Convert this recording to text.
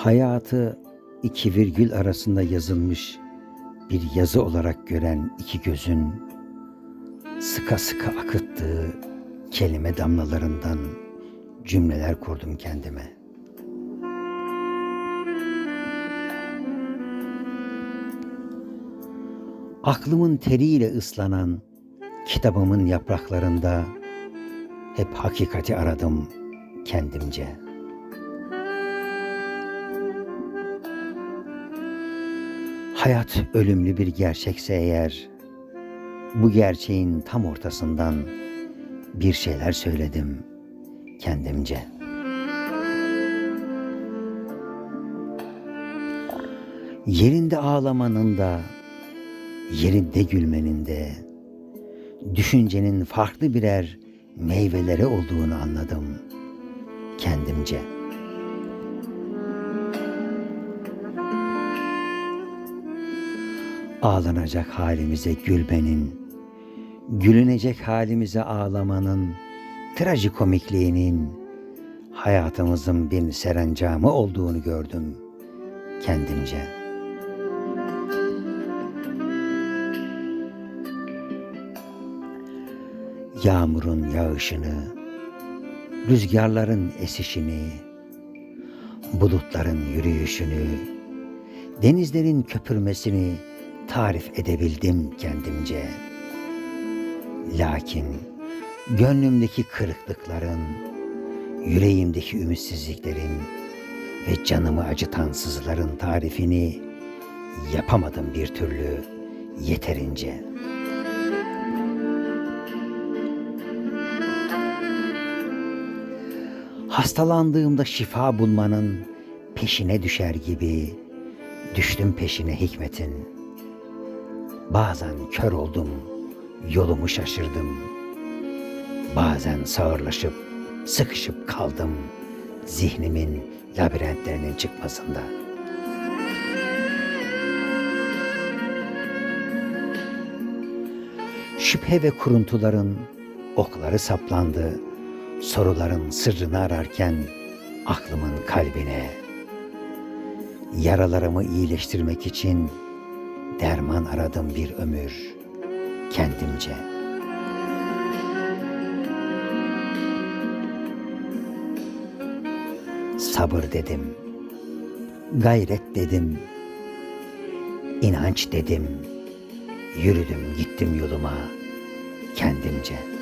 hayatı iki virgül arasında yazılmış bir yazı olarak gören iki gözün sıka sıka akıttığı kelime damlalarından cümleler kurdum kendime. Aklımın teriyle ıslanan kitabımın yapraklarında hep hakikati aradım kendimce. Hayat ölümlü bir gerçekse eğer, bu gerçeğin tam ortasından bir şeyler söyledim kendimce. Yerinde ağlamanın da, yerinde gülmenin de, düşüncenin farklı birer meyveleri olduğunu anladım kendimce. Ağlanacak halimize gülmenin, gülünecek halimize ağlamanın, trajikomikliğinin hayatımızın bir serencamı olduğunu gördüm kendimce. Yağmurun yağışını, rüzgarların esişini, bulutların yürüyüşünü, denizlerin köpürmesini tarif edebildim kendimce. Lakin gönlümdeki kırıklıkların, yüreğimdeki ümitsizliklerin ve canımı acıtan sızıların tarifini yapamadım bir türlü yeterince. Hastalandığımda şifa bulmanın peşine düşer gibi düştüm peşine hikmetin. Bazen kör oldum, yolumu şaşırdım. Bazen sağırlaşıp, sıkışıp kaldım zihnimin labirentlerinin çıkmasında. Şüphe ve kuruntuların okları saplandı. Soruların sırrını ararken aklımın kalbine. Yaralarımı iyileştirmek için derman aradım bir ömür kendimce. Sabır dedim, gayret dedim, inanç dedim, yürüdüm gittim yoluma kendimce.''